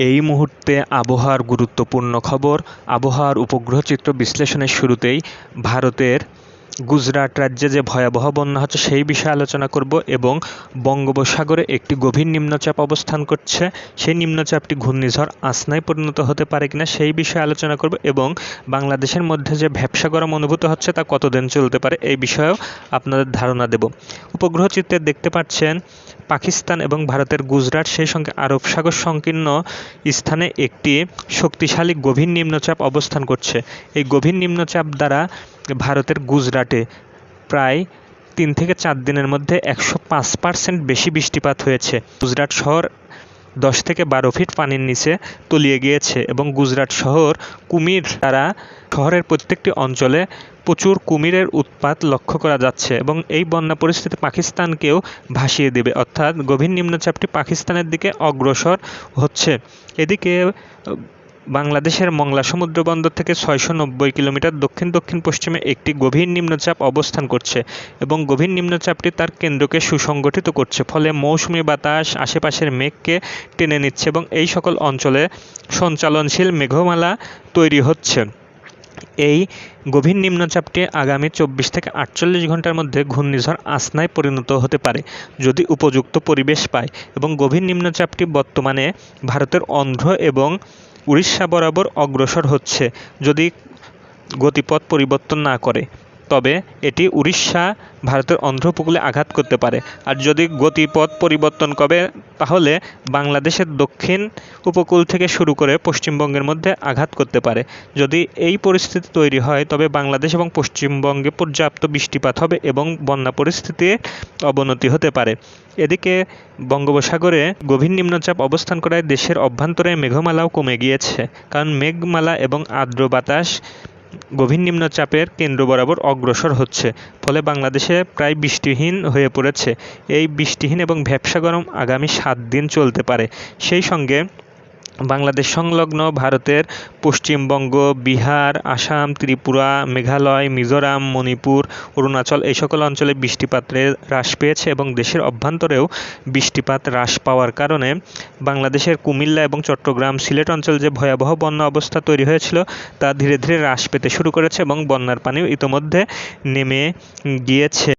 এই মুহূর্তে আবহাওয়ার গুরুত্বপূর্ণ খবর। আবহাওয়ার উপগ্রহ চিত্র বিশ্লেষণের শুরুতেই ভারতের গুজরাট রাজ্যে যে ভয়াবহ বন্যা হচ্ছে, সেই বিষয়ে আলোচনা করব এবং বঙ্গোপসাগরে একটি গভীর নিম্নচাপ অবস্থান করছে। সেই নিম্নচাপটি ঘূর্ণিঝড় আসনায় পরিণত হতে পারে কিনা, সেই বিষয়ে আলোচনা করব এবং বাংলাদেশের মধ্যে যে ভ্যাবসা গরম অনুভূত হচ্ছে, তা কতদিন চলতে পারে, এই বিষয়েও আপনাদের ধারণা দেব। উপগ্রহ চিত্রে দেখতে পাচ্ছেন, পাকিস্তান এবং ভারতের গুজরাট, সেই সঙ্গে আরব সাগর সংকীর্ণ স্থানে একটি শক্তিশালী গভীর নিম্নচাপ অবস্থান করছে। এই গভীর নিম্নচাপ দ্বারা ভারতের গুজরাটে প্রায় তিন থেকে চার দিনের মধ্যে একশো পাঁচ পার্সেন্ট বেশি বৃষ্টিপাত হয়েছে। গুজরাট শহর দশ থেকে বারো ফিট পানির নিচে তলিয়ে গিয়েছে এবং গুজরাট শহর কুমির দ্বারা শহরের প্রত্যেকটি অঞ্চলে প্রচুর কুমিরের উৎপাত লক্ষ্য করা যাচ্ছে এবং এই বন্যা পরিস্থিতি পাকিস্তানকেও ভাসিয়ে দেবে। অর্থাৎ গভীর নিম্নচাপটি পাকিস্তানের দিকে অগ্রসর হচ্ছে। এদিকে বাংলাদেশের মংলা সমুদ্র বন্দর থেকে ছয়শো নব্বই কিলোমিটার দক্ষিণ দক্ষিণ পশ্চিমে একটি গভীর নিম্নচাপ অবস্থান করছে এবং গভীর নিম্নচাপটি তার কেন্দ্রকে সুসংগঠিত করছে, ফলে মৌসুমি বাতাস আশেপাশের মেঘকে টেনে নিচ্ছে এবং এই সকল অঞ্চলে সঞ্চালনশীল মেঘমালা তৈরি হচ্ছে। এই গভীর নিম্নচাপটি আগামী চব্বিশ থেকে আটচল্লিশ ঘণ্টার মধ্যে ঘূর্ণিঝড় আসনায় পরিণত হতে পারে যদি উপযুক্ত পরিবেশ পায় এবং গভীর নিম্নচাপটি বর্তমানে ভারতের অন্ধ্র এবং উড়িষ্যা বরাবর অগ্রসর হচ্ছে যদি গতিপথ পরিবর্তন না করে। তবে এটি উড়িষ্যা ভারতের অন্ধ্র উপকূলে আঘাত করতে পারে। আর যদি গতিপথ পরিবর্তন করে, তাহলে বাংলাদেশের দক্ষিণ উপকূল থেকে শুরু করে পশ্চিমবঙ্গের মধ্যে আঘাত করতে পারে। যদি এই পরিস্থিতি তৈরি হয়, তবে বাংলাদেশ এবং পশ্চিমবঙ্গে পর্যাপ্ত বৃষ্টিপাত হবে এবং বন্যা পরিস্থিতির অবনতি হতে পারে। এদিকে বঙ্গোপসাগরে গভীর নিম্নচাপ অবস্থান করায় দেশের অভ্যন্তরে মেঘমালাও কমে গিয়েছে। কারণ মেঘমালা এবং আর্দ্র বাতাস গভীর নিম্নচাপের কেন্দ্র বরাবর অগ্রসর হচ্ছে, ফলে বাংলাদেশে প্রায় বৃষ্টিহীন হয়ে পড়েছে। এই বৃষ্টিহীন এবং ভ্যাপসা গরম আগামী সাত দিন চলতে পারে। সেই সঙ্গে বাংলাদেশ সংলগ্ন ভারতের পশ্চিমবঙ্গ, বিহার, আসাম, ত্রিপুরা, মেঘালয়, মিজোরাম, মণিপুর, অরুণাচল এই সকল অঞ্চলে বৃষ্টিপাতের হ্রাস পেয়েছে এবং দেশের অভ্যন্তরেও বৃষ্টিপাত হ্রাস পাওয়ার কারণে বাংলাদেশের কুমিল্লা এবং চট্টগ্রাম সিলেট অঞ্চল যে ভয়াবহ বন্যা অবস্থা তৈরি হয়েছিল, তা ধীরে ধীরে হ্রাস পেতে শুরু করেছে এবং বন্যার পানিও ইতোমধ্যে নেমে গিয়েছে।